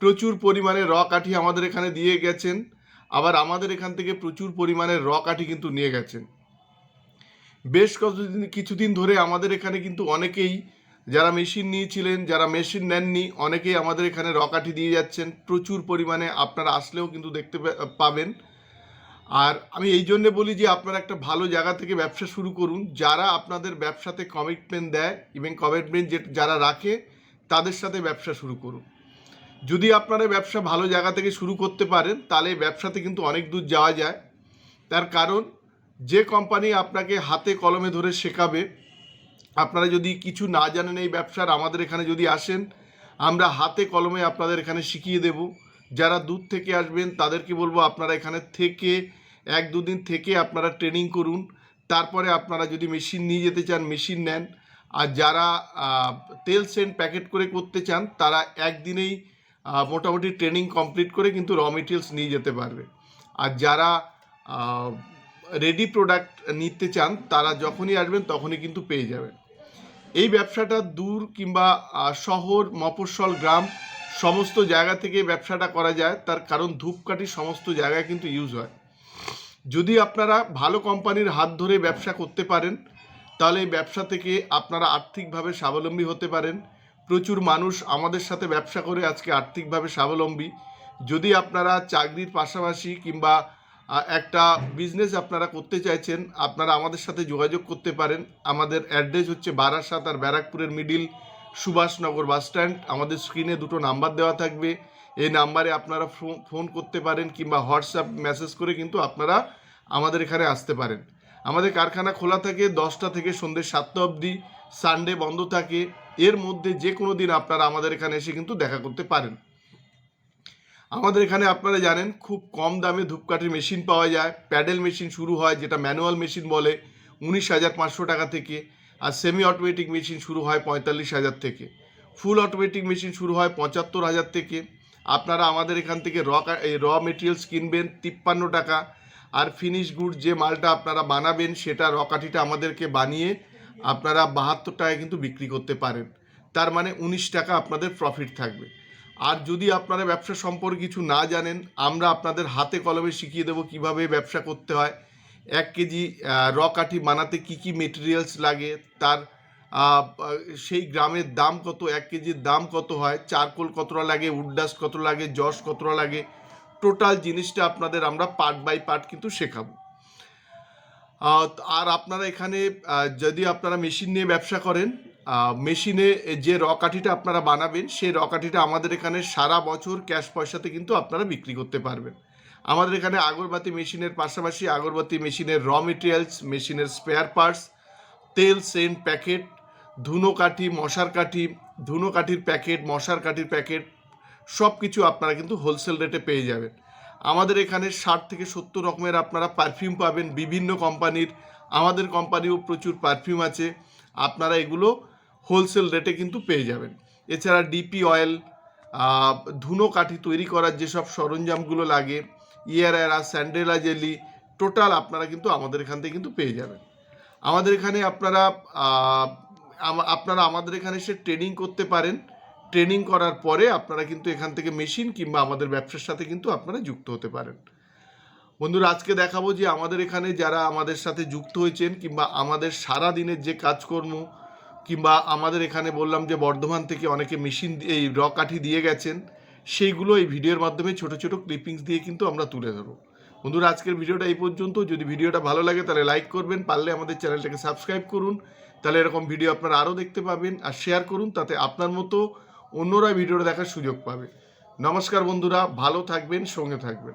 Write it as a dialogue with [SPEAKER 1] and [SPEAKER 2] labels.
[SPEAKER 1] প্রচুর পরিমাণে র কাঠি আমাদের এখানে দিয়ে গেছেন। আবার আমাদের এখান থেকে প্রচুর পরিমাণে র কাঠি কিন্তু নিয়ে গেছেন। বেশ কতদিন, কিছুদিন ধরে আমাদের এখানে কিন্তু অনেকেই, যারা মেশিন নিয়েছিলেন, যারা মেশিন নেননি, অনেকেই আমাদের এখানে র কাঠি দিয়ে যাচ্ছেন। প্রচুর পরিমাণে আপনারা আসলেও কিন্তু দেখতে পাবেন। আর আমি এই জন্যে বলি যে, আপনারা একটা ভালো জায়গা থেকে ব্যবসা শুরু করুন। যারা আপনাদের ব্যবসাতে কমিটমেন্ট দেয় ইভেন কমিটমেন্ট যে, যারা রাখে, তাদের সাথে ব্যবসা শুরু করুন। যদি আপনারা ব্যবসা ভালো জায়গা থেকে শুরু করতে পারেন, তাহলে ব্যবসাতে কিন্তু অনেক দূর যাওয়া যায়। তার কারণ, যে কোম্পানি আপনাকে হাতে কলমে ধরে শেখাবে, আপনারা যদি কিছু না জানেন এই ব্যবসার, আমাদের এখানে যদি আসেন, আমরা হাতে কলমে আপনাদের এখানে শিখিয়ে দেব। যারা দূর থেকে আসবেন, তাদেরকে বলব আপনারা এখানে থেকে, এক দুদিন থেকে আপনারা ট্রেনিং করুন। তারপরে আপনারা যদি মেশিন নিয়ে যেতে চান মেশিন নেন। আর যারা তেল সেন্ট প্যাকেট করে করতে চান, তারা একদিনেই মোটামুটি ট্রেনিং কমপ্লিট করে কিন্তু র মেটেরিয়ালস নিয়ে যেতে পারবে। আর যারা রেডি প্রোডাক্ট নিতে চান, তারা যখনই আসবেন তখনই কিন্তু পেয়ে যাবেন। এই ব্যবসাটা দূর কিংবা শহর, মফস্বল, গ্রাম, সমস্ত জায়গা থেকে ব্যবসাটা করা যায়। তার কারণ ধূপকাঠি সমস্ত জায়গায় কিন্তু ইউজ হয়। যদি আপনারা ভালো কোম্পানির হাত ধরে ব্যবসা করতে পারেন, তাহলে এই ব্যবসা থেকে আপনারা আর্থিকভাবে স্বাবলম্বী হতে পারেন। প্রচুর মানুষ আমাদের সাথে ব্যবসা করে আজকে আর্থিকভাবে স্বাবলম্বী। যদি আপনারা চাকরির পাশাপাশি কিংবা একটা বিজনেস আপনারা করতে চাইছেন, আপনারা আমাদের সাথে যোগাযোগ করতে পারেন। আমাদের অ্যাড্রেস হচ্ছে বারাসাত আর ব্যারাকপুরের মিডিল সুভাষনগর বাস স্ট্যান্ড আমাদের স্ক্রিনে দুটো নাম্বার দেওয়া থাকবে। এই নাম্বারে আপনারা ফোন করতে পারেন কিংবা হোয়াটসঅ্যাপ মেসেজ করে কিন্তু আপনারা আমাদের এখানে আসতে পারেন। আমাদের কারখানা খোলা থাকে দশটা থেকে সন্ধ্যে সাতটা অবধি। সানডে বন্ধ থাকে। এর মধ্যে যে কোনো দিন আপনারা আমাদের এখানে এসে কিন্তু দেখা করতে পারেন। আমাদের এখানে আপনারা জানেন, খুব কম দামে ধূপকাঠির মেশিন পাওয়া যায়। প্যাডেল মেশিন শুরু হয়, যেটা ম্যানুয়াল মেশিন বলে, উনিশ হাজার পাঁচশো টাকা থেকে। আর সেমি অটোমেটিক মেশিন শুরু হয় পঁয়তাল্লিশ হাজার থেকে। ফুল অটোমেটিক মেশিন শুরু হয় পঁচাত্তর হাজার থেকে। আপনারা আমাদের এখান থেকে র র মেটেরিয়ালস কিনবেন, তিপ্পান্ন টাকা। আর ফিনিশ গুড যে মালটা আপনারা বানাবেন, সেটা র কাঠিটা আমাদেরকে বানিয়ে আপনারা বাহাত্তর টাকায় কিন্তু বিক্রি করতে পারেন। তার মানে উনিশ টাকা আপনাদের প্রফিট থাকবে। আর যদি আপনারা ব্যবসা সম্পর্কে কিছু না জানেন, আমরা আপনাদের হাতে কলমে শিখিয়ে দেবো কীভাবে ব্যবসা করতে হয়। এক কেজি র কাঠি বানাতে কি কি মেটেরিয়ালস লাগে, তার সেই গ্রামের দাম কত, এক কেজির দাম কত হয়, চারকোল কতটা লাগে উডডাস্ট কত লাগে জশ কতটা লাগে টোটাল জিনিসটা আপনাদের আমরা পার্ট বাই পার্ট কিন্তু শেখাবো। আর আপনারা এখানে যদি আপনারা মেশিন নিয়ে ব্যবসা করেন মেশিনে যে র কাঠিটা আপনারা বানাবেন, সেই র কাঠিটা আমাদের এখানে সারা বছর ক্যাশ পয়সাতে কিন্তু আপনারা বিক্রি করতে পারবেন। আমাদের এখানে আগরবাতি মেশিনের পাশাপাশি আগরবাতি মেশিনের র মেটেরিয়ালস মেশিনের স্পেয়ার পার্টস তেল, সেন্ট, প্যাকেট, ধুনো কাঠি, মশার কাঠি, ধুনো কাঠির প্যাকেট, মশার কাঠির প্যাকেট সব কিছু আপনারা কিন্তু হোলসেল রেটে পেয়ে যাবেন। আমাদের এখানে ষাট থেকে সত্তর রকমের আপনারা পারফিউম পাবেন, বিভিন্ন কোম্পানির আমাদের কোম্পানিও প্রচুর পারফিউম আছে। আপনারা এগুলো হোলসেল রেটে কিন্তু পেয়ে যাবেন। এছাড়া ডিপি অয়েল ধুনো কাঠি তৈরি করার যেসব সরঞ্জামগুলো লাগে ইয়ারা স্যান্ডেলা জেলি টোটাল আপনারা কিন্তু আমাদের এখান থেকে কিন্তু পেয়ে যাবেন। আমাদের এখানে আপনারা আপনারা আমাদের এখানে এসে ট্রেনিং করতে পারেন। ট্রেনিং করার পরে আপনারা কিন্তু এখান থেকে মেশিন কিংবা আমাদের ব্যবসার সাথে কিন্তু আপনারা যুক্ত হতে পারেন। বন্ধুরা, আজকে দেখাবো যে আমাদের এখানে যারা আমাদের সাথে যুক্ত হয়েছেন কিংবা আমাদের সারা দিনের যে কাজকর্ম কিংবা আমাদের এখানে বললাম যে বর্ধমান থেকে অনেকে মেশিন এই র কাঠি দিয়ে গেছেন, সেইগুলো এই ভিডিওর মাধ্যমে ছোট ছোট ক্লিপিংস দিয়ে কিন্তু আমরা তুলে ধরবো। বন্ধুরা, আজকের ভিডিওটা এই পর্যন্ত। যদি ভিডিওটা ভালো লাগে তাহলে লাইক করবেন, পারলে আমাদের চ্যানেলটাকে সাবস্ক্রাইব করুন। তাহলে এরকম ভিডিও আপনারা আরও দেখতে পাবেন। আর শেয়ার করুন, তাতে আপনার মতো অন্যরা ভিডিওটা দেখার সুযোগ পাবে। নমস্কার বন্ধুরা ভালো থাকবেন সঙ্গে থাকবেন।